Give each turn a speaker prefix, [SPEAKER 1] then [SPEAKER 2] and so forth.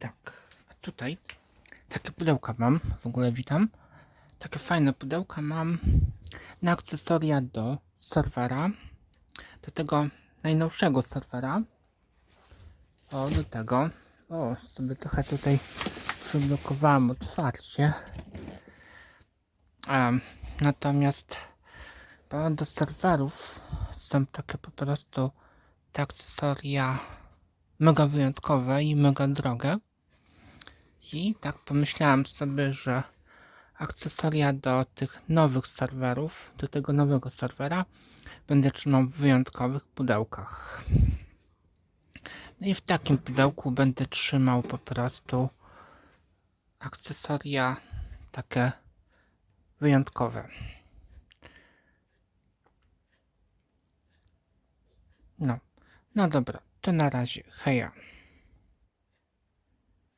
[SPEAKER 1] Tak, a tutaj takie pudełka mam, w ogóle witam. Takie fajne pudełka mam na akcesoria do serwera, do tego najnowszego serwera. O, do tego. O, sobie trochę tutaj przyblokowałem otwarcie. Em, natomiast do serwerów są takie po prostu te akcesoria mega wyjątkowe i mega drogie. I tak pomyślałem sobie, że akcesoria do tych nowych serwerów, do tego nowego serwera będę trzymał w wyjątkowych pudełkach. No i w takim pudełku będę trzymał po prostu akcesoria takie wyjątkowe. No, no dobra, to na razie, heja.